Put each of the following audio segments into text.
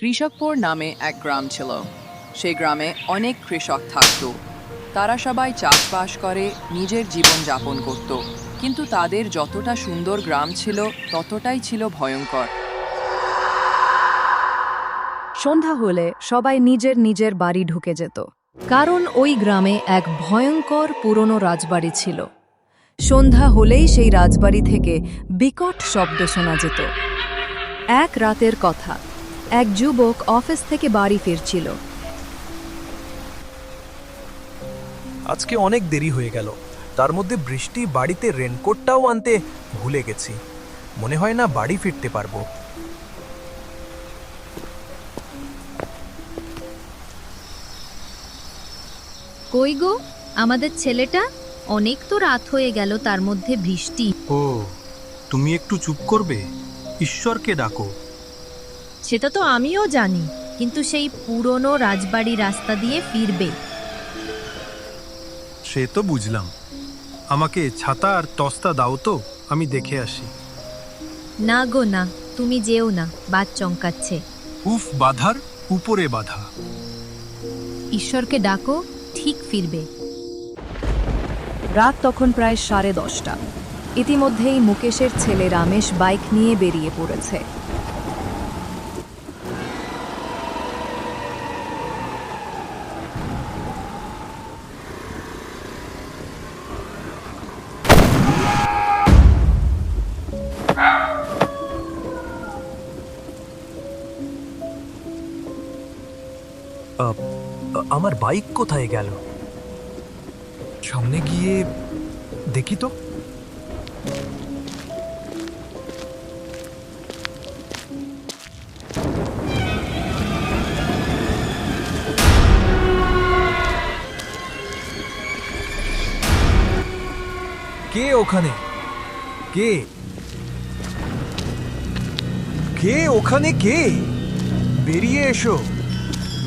কৃষকপুর নামে এক গ্রাম ছিল। সেই গ্রামে অনেক কৃষক থাকত। তারা সবাই চাষবাস করে, নিজের জীবন যাপন করত। কিন্তু তাদের যতটা সুন্দর গ্রাম ছিল, ততটাই ছিল ভয়ঙ্কর। সন্ধ্যা হলে সবাই নিজের নিজের বাড়ি ঢুকে যেত। কারণ ওই গ্রামে এক ভয়ঙ্কর পুরনো রাজবাড়ি ছিল। সন্ধ্যা হলেই সেই রাজবাড়ি থেকে বিকট শব্দ শোনা যেত। এক রাতের কথা। এক যুবক অফিস থেকে বাড়ি ফিরছিল। আজকে অনেক দেরি হয়ে গেল। তার মধ্যে বৃষ্টি বাড়িতে রেনকোটটাও আনতে ভুলে গেছি। মনে হয় না বাড়ি ফিরতে পারব। কই গো? আমাদের ছেলেটা? অনেক তো রাত হয়ে গেল তার মধ্যে বৃষ্টি। ও তুমি একটু চুপ করবে? ঈশ্বরকে ডাকো। সেটা তো আমিও জানি কিন্তু সেই পুরনো রাজবাড়ি রাস্তা দিয়ে ফিরবে। সে তো বুঝলাম। আমাকে ছাতা আর তস্তা দাও তো আমি দেখে আসি। না গো না তুমি যেও না বাদ চমকাচ্ছে। উফ বাধার উপরে বাধা। ঈশ্বরকে ডাকো ঠিক ফিরবে। রাত তখন প্রায় সাড়ে দশটা। ইতিমধ্যেই মুকেশের ছেলে রামেশ বাইক নিয়ে বেরিয়ে পড়েছে। বাইক কোথায় গেল? সামনে গিয়ে দেখি তো। কে ওখানে? কে? কে ওখানে কে? বেরিয়ে এসো।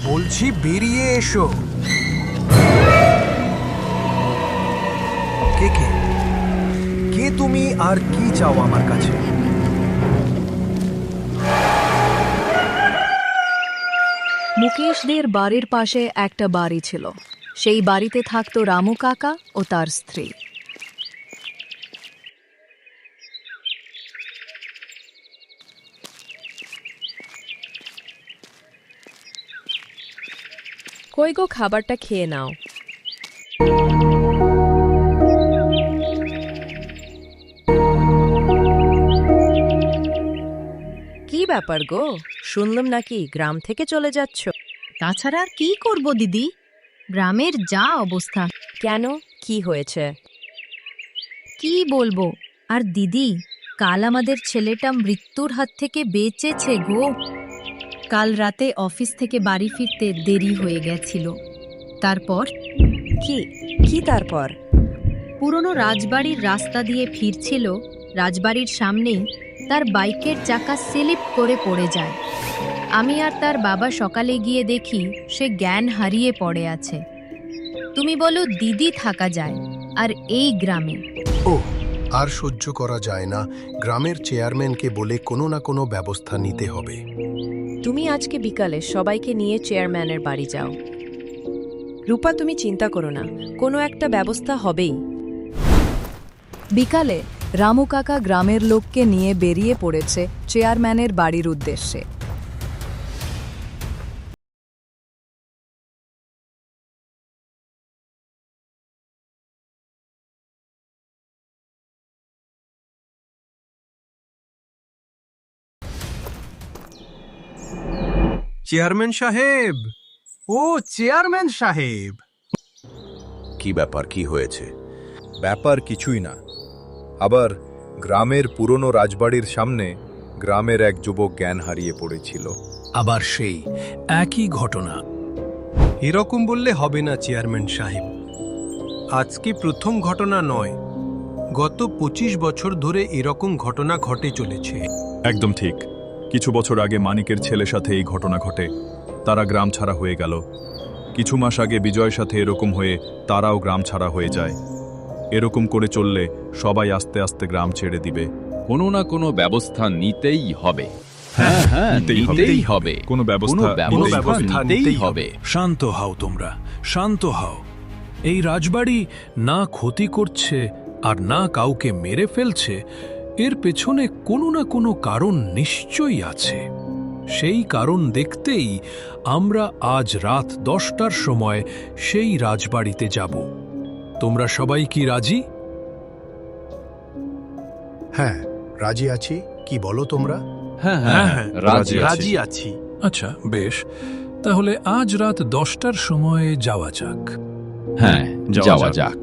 বলছি বেরিয়ে এসো। তুমি আর কি চাও আমার কাছে? মুকেশদের বাড়ির পাশে একটা বাড়ি ছিল। সেই বাড়িতে থাকতো রামু কাকা ও তার স্ত্রী। কই গো খাবারটা খেয়ে নাও। ব্যাপার গো? শুনলাম নাকি গ্রাম থেকে চলে যাচ্ছ। তাছাড়া আর কি করব দিদি? গ্রামের যা অবস্থা। কেন? কি হয়েছে? কি বলব? আর দিদি কাল আমাদের ছেলেটা মৃত্যুর হাত থেকে বেঁচেছে গো। কাল রাতে অফিস থেকে বাড়ি ফিরতে দেরি হয়ে গেছিল। তারপর? কি? কি তারপর? পুরনো রাজবাড়ির রাস্তা দিয়ে ফিরছিল। রাজবাড়ির সামনেই তার বাইকের চাকা স্লিপ করে পড়ে যায়। আমি আর তার বাবা সকালে গিয়ে দেখি সে জ্ঞান হারিয়ে পড়ে আছে। তুমি বলো দিদি থাকা যায় আর এই গ্রামে। ও আর সহ্য করা যায় না। গ্রামের চেয়ারম্যানকে বলে কোনো না কোনো ব্যবস্থা নিতে হবে। তুমি আজকে বিকালে সবাইকে নিয়ে চেয়ারম্যানের বাড়ি যাও। রূপা তুমি চিন্তা করো না কোনো একটা ব্যবস্থা হবেই। বিকালে রামু কাকা গ্রামের লোককে নিয়ে বেরিয়ে পড়েছে চেয়ারম্যানের বাড়ির উদ্দেশ্যে। চেয়ারম্যান সাহেব? ও চেয়ারম্যান সাহেব। কি ব্যাপার কি হয়েছে? ব্যাপার কিছুই না। আবার গ্রামের পুরনো রাজবাড়ির সামনে গ্রামের এক যুবক জ্ঞান হারিয়ে পড়েছিল। আবার সেই একই ঘটনা। এরকম বললে হবে না চেয়ারম্যান সাহেব। আজকে প্রথম ঘটনা নয় গত ২৫ বছর ধরে এরকম ঘটনা ঘটে চলেছে। একদম ঠিক। কিছু বছর আগে মানিকের ছেলের সাথে এই ঘটনা ঘটে। তারা গ্রাম ছাড়া হয়ে গেল। কিছু মাস আগে বিজয়ের সাথে এরকম হয়ে তারাও গ্রাম ছাড়া হয়ে যায়। এরকম করে চললে সবাই আস্তে আস্তে গ্রাম ছেড়ে দিবে। কোনো না কোনো ব্যবস্থা নিতেই হবে। হ্যাঁ হ্যাঁ নিতেই হবে। কোনো ব্যবস্থা কোনো নিতেই নিতেই হবে। শান্ত হও তোমরা শান্ত হও। এই রাজবাড়ি না ক্ষতি করছে আর না কাউকে মেরে ফেলছে এর পেছনে কোনো না কোনো কারণ নিশ্চয়ই আছে। সেই কারণ দেখতেই আমরা আজ রাত দশটার সময় সেই রাজবাড়িতে যাব। তোমরা সবাই কি রাজি? হ্যাঁ রাজি আছি। কি বলো তোমরা? হ্যাঁ হ্যাঁ রাজি আছি। আছি। আচ্ছা বেশ। তাহলে আজ রাত দশটার সময় যাওয়া যাক। হ্যাঁ যাওয়া যাক।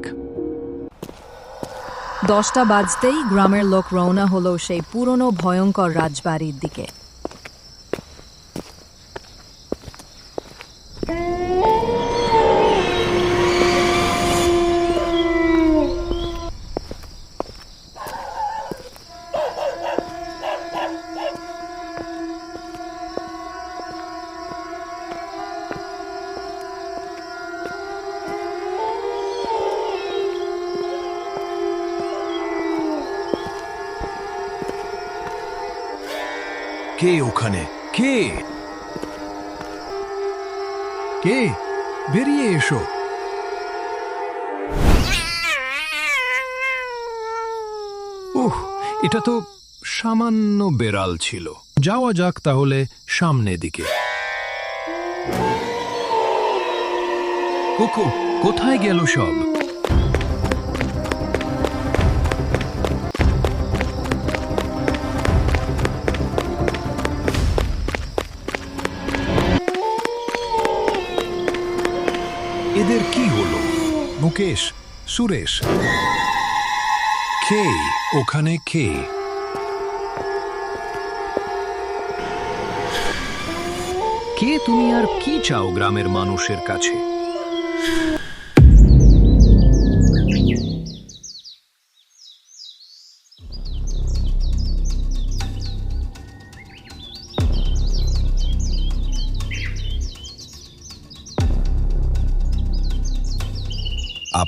দশটা বাজতেই গ্রামের লোক রওনা হলো সেই পুরনো ভয়ঙ্কর রাজবাড়ির দিকে কে ওখানে। কে? কে? বেরিয়ে এসো। উহ, এটা তো সামান্য বেড়াল ছিল। যাওয়া যাক তাহলে সামনে দিকে। কোথায় গেল সব? মুকেশ সুরেশ। কে ওখানে কে? কে তুমি আর কি চাও গ্রামের মানুষের কাছে?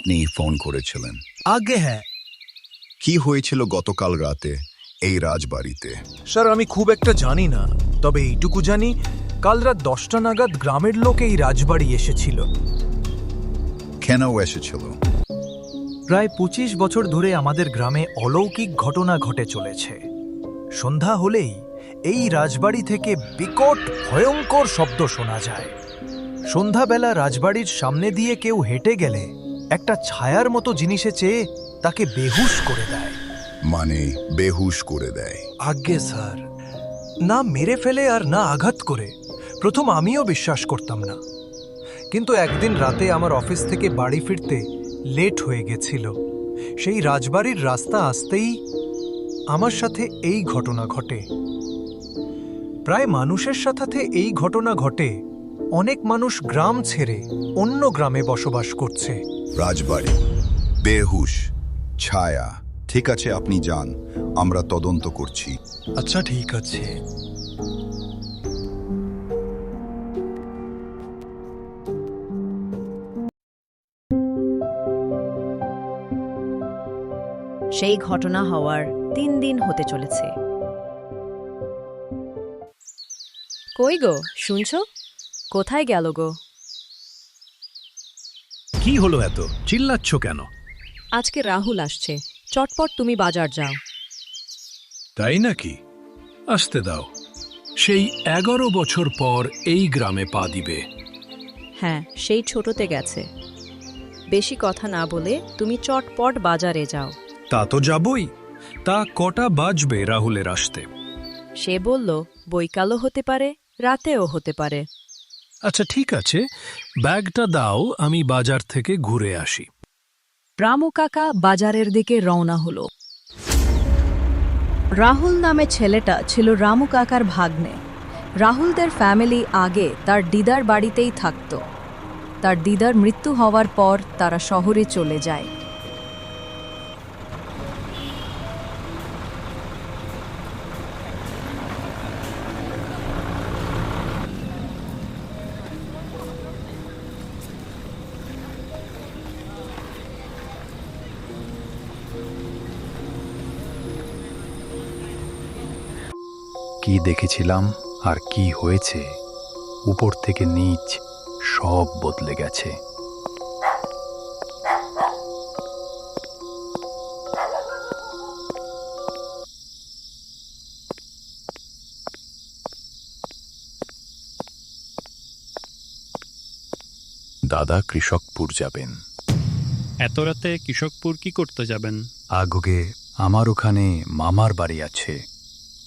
আপনি ফোন করেছিলেন? আগে হ্যাঁ। কি হয়েছিল গতকাল রাতে এই রাজবাড়িতে? স্যার আমি খুব একটা জানি না তবে এইটুকু জানি কাল রাত দশটা নাগাদ গ্রামের লোক এই রাজবাড়ি এসেছিল। কেন এসেছিল? প্রায় পঁচিশ বছর ধরে আমাদের গ্রামে অলৌকিক ঘটনা ঘটে চলেছে। সন্ধ্যা হলেই এই রাজবাড়ি থেকে বিকট ভয়ঙ্কর শব্দ শোনা যায়। সন্ধ্যাবেলা রাজবাড়ির সামনে দিয়ে কেউ হেঁটে গেলে একটা ছায়ার মতো জিনিসে চেয়ে তাকে বেহুশ করে দেয়। মানে বেহুশ করে দেয়। আজ্ঞে স্যার। না মেরে ফেলে আর না আঘাত করে। প্রথম আমিও বিশ্বাস করতাম না। কিন্তু একদিন রাতে আমার অফিস থেকে বাড়ি ফিরতে লেট হয়ে গেছিল। সেই রাজবাড়ির রাস্তা আসতেই আমার সাথে এই ঘটনা ঘটে। প্রায় মানুষের সাথে এই ঘটনা ঘটে। অনেক মানুষ গ্রাম ছেড়ে অন্য গ্রামে বসবাস করছে। রাজবাড়ি। বেহুশ ছায়া। ঠিক আছে আপনি যান। আমরা তদন্ত করছি। আচ্ছা ঠিক আছে। সেই ঘটনা হওয়ার তিন দিন হতে চলেছে। কই গো শুনছো? কোথায় গেল গো? কি হলো এত? চিল্লাচ্ছ কেন? আজকে রাহুল আসছে। চটপট তুমি বাজার যাও। তাই নাকি? আসতে দাও। সেই এগারো বছর পর এই গ্রামে পা দিবে। হ্যাঁ সেই ছোটতে গেছে। বেশি কথা না বলে তুমি চটপট বাজারে যাও। তা তো যাবই। তা কটা বাজবে রাহুলের আসতে? সে বলল বৈকালও হতে পারে রাতেও হতে পারে। আচ্ছা ঠিক আছে। ব্যাগটা দাও, আমি বাজার থেকে ঘুরে আসি। রামু কাকা বাজারের দিকে রওনা হলো। রাহুল নামে ছেলেটা ছিল রামু কাকার ভাগ্নে। রাহুলদের ফ্যামিলি আগে তার দিদার বাড়িতেই থাকত। তার দিদার মৃত্যু হওয়ার পর তারা শহরে চলে যায়। কি দেখেছিলাম আর কি হয়েছে উপর থেকে নিচ সব বদলে গেছে। দাদা কৃষকপুর যাবেন। এত রাতে কৃষকপুর কি করতে যাবেন? আগুগে আমার ওখানে মামার বাড়ি আছে।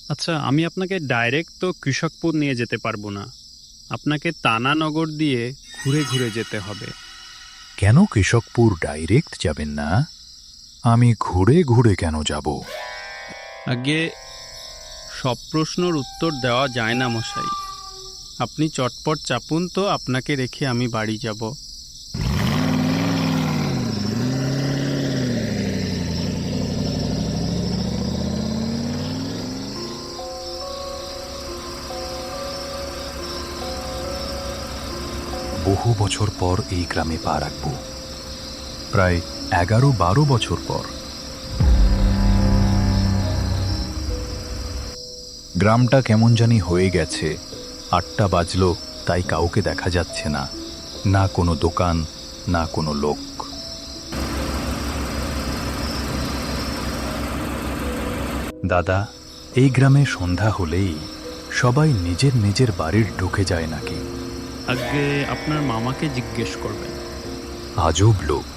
আচ্ছা আমি আপনাকে ডাইরেক্ট তো কৃষকপুর নিয়ে যেতে পারব না। আপনাকে তানানগর দিয়ে ঘুরে ঘুরে যেতে হবে। কেন কৃষকপুর ডাইরেক্ট যাবেন না? আমি ঘুরে ঘুরে কেন যাব? আগে সব প্রশ্নর উত্তর দেওয়া যায় না মশাই। আপনি চটপট চাপুন তো আপনাকে রেখে আমি বাড়ি যাব। বহু বছর পর এই গ্রামে পা রাখব। প্রায় এগারো বারো বছর পর। গ্রামটা কেমন জানি হয়ে গেছে। আটটা বাজলো, তাই কাউকে দেখা যাচ্ছে না। না কোনো দোকান, না কোনো লোক। দাদা, এই গ্রামে সন্ধ্যা হলেই সবাই নিজের নিজের বাড়ির ঢুকে যায় নাকি? আগে আপনার মামাকে জিজ্ঞেস করবেন। আজব লোক।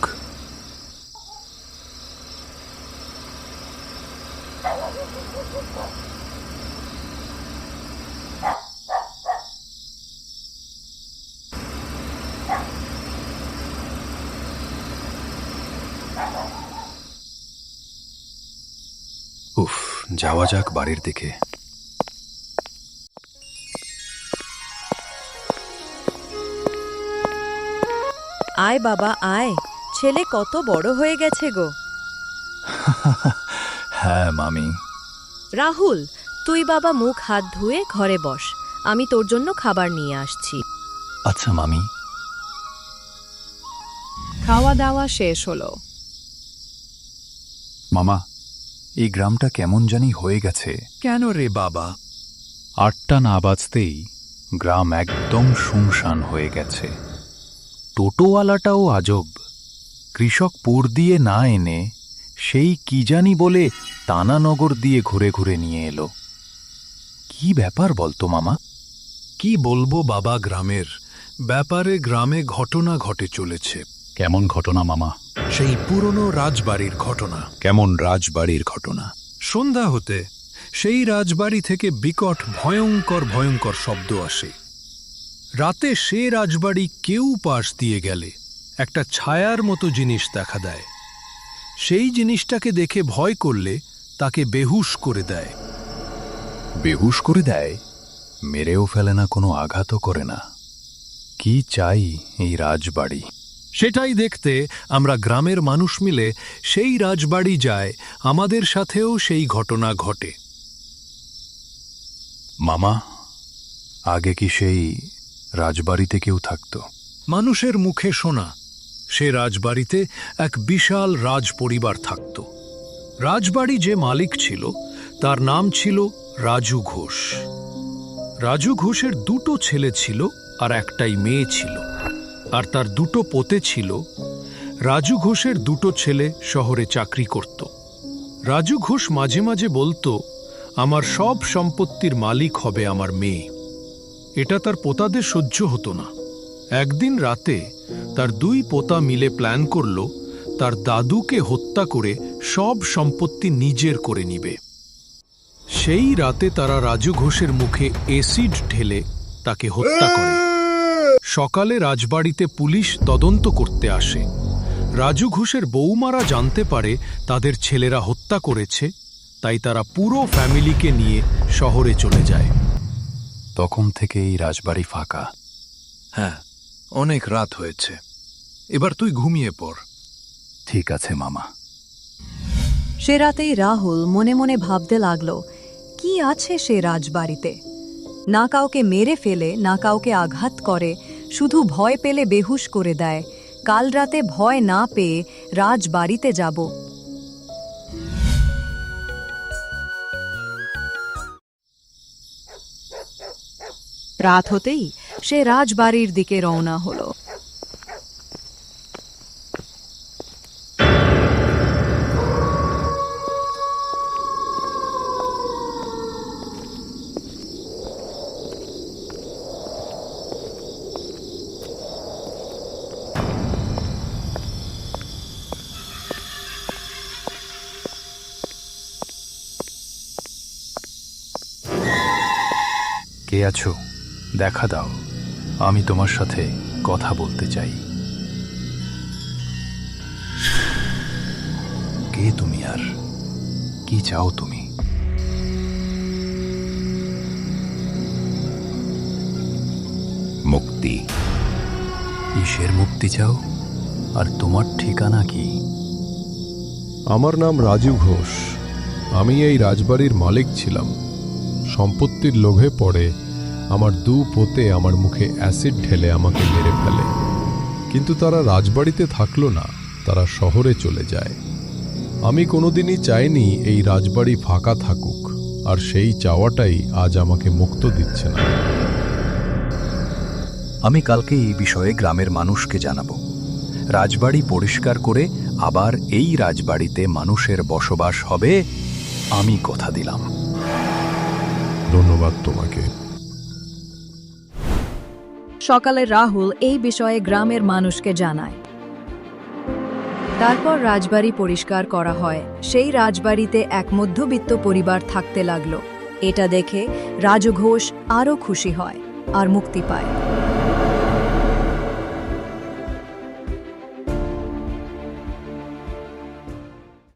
উফ যাওয়া যাক বাড়ির দিকে। আয় বাবা আয়। ছেলে কত বড় হয়ে গেছে গো। হ্যাঁ মামি। রাহুল তুই বাবা মুখ হাত ধুয়ে ঘরে বস। আমি তোর জন্য খাবার নিয়ে আসছি। আচ্ছা মামি। খাওয়া দাওয়া শেষ হলো। মামা এই গ্রামটা কেমন জানি হয়ে গেছে। কেন রে বাবা? আটটা না বাজতেই গ্রাম একদম শুনশান হয়ে গেছে। টোটোওয়ালাটাও আজব। কৃষক পুর দিয়ে না এনে সেই কি জানি বলে তানানগর দিয়ে ঘুরে ঘুরে নিয়ে এলো। কি ব্যাপার বলতো মামা? কি বলব বাবা গ্রামের? ব্যাপারে গ্রামে ঘটনা ঘটে চলেছে। কেমন ঘটনা মামা? সেই পুরনো রাজবাড়ির ঘটনা। কেমন রাজবাড়ির ঘটনা? সন্ধ্যা হতে সেই রাজবাড়ি থেকে বিকট ভয়ঙ্কর ভয়ঙ্কর শব্দ আসে। রাতে সে রাজবাড়ি কেউ পাশ দিয়ে গেলে একটা ছায়ার মতো জিনিস দেখা দেয়। সেই জিনিসটাকে দেখে ভয় করলে তাকে বেহুশ করে দেয়। বেহুশ করে দেয়? মেরেও ফেলে না কোনো আঘাতও করে না। কি চাই এই রাজবাড়ি? সেটাই দেখতে আমরা গ্রামের মানুষ মিলে সেই রাজবাড়ি যায় আমাদের সাথেও সেই ঘটনা ঘটে। মামা আগে কি সেই রাজবাড়িতে কেউ থাকতো। মানুষের মুখে শোনা সে রাজবাড়িতে এক বিশাল রাজ পরিবার থাকত। রাজবাড়ি যে মালিক ছিল, তার নাম ছিল রাজু ঘোষ। রাজু ঘোষের দুটো ছেলে ছিল আর একটাই মেয়ে ছিল। আর তার দুটো পোতে ছিল, রাজু ঘোষের দুটো ছেলে শহরে চাকরি করত। রাজু ঘোষ মাঝে মাঝে বলতো, আমার সব সম্পত্তির মালিক হবে আমার মেয়ে। এটা তার পোতাদের সহ্য হতো না। একদিন রাতে তার দুই পোতা মিলে প্ল্যান করল, তার দাদুকে হত্যা করে সব সম্পত্তি নিজের করে নিবে। সেই রাতে তারা রাজু ঘোষের মুখে এসিড ঢেলে তাকে হত্যা করে। সকালে রাজবাড়িতে পুলিশ তদন্ত করতে আসে। রাজু ঘোষের বৌমারা জানতে পারে তাদের ছেলেরা হত্যা করেছে, তাই তারা পুরো ফ্যামিলিকে নিয়ে শহরে চলে যায়। তখন থেকে এই রাজবাড়ি ফাঁকা। হ্যাঁ অনেক রাত হয়েছে। এবার তুই ঘুমিয়ে পড়। ঠিক আছে মামা। সে রাতেই রাহুল মনে মনে ভাবতে লাগল কি আছে সে রাজবাড়িতে? না কাউকে মেরে ফেলে না কাউকে আঘাত করে শুধু ভয় পেলে বেহুশ করে দেয়। কাল রাতে ভয় না পেয়ে রাজবাড়িতে যাব। রাত হতেই সে রাজবাড়ির দিকে রওনা হলো। কে আছো? দেখা দাও। আমি তোমার সাথে কথা বলতে চাই। কে তুমি আর কি চাও তুমি? মুক্তি। কিসের মুক্তি চাও? আর তোমার ঠিকানা কি? আমার নাম রাজু ঘোষ। আমি এই রাজবাড়ির মালিক ছিলাম। সম্পত্তির লোভে পড়ে আমার দু পোতে আমার মুখে অ্যাসিড ঢেলে আমাকে মেরে ফেলে। কিন্তু তারা রাজবাড়িতে থাকল না তারা শহরে চলে যায়। আমি কোনোদিনই চাইনি এই রাজবাড়ি ফাঁকা থাকুক আর সেই চাওয়াটাই আজ আমাকে মুক্ত দিচ্ছে না। আমি কালকে এই বিষয়ে গ্রামের মানুষকে জানাব। রাজবাড়ি পরিষ্কার করে আবার এই রাজবাড়িতে মানুষের বসবাস হবে আমি কথা দিলাম। ধন্যবাদ তোমাকে। সকালে রাহুল এই বিষয়ে গ্রামের মানুষকে জানায়। তারপর রাজবাড়ি পরিষ্কার করা হয়। সেই রাজবাড়িতে এক মধ্যবিত্ত পরিবার থাকতে লাগল। এটা দেখে রাজঘোষ আরও খুশি হয় আর মুক্তি পায়।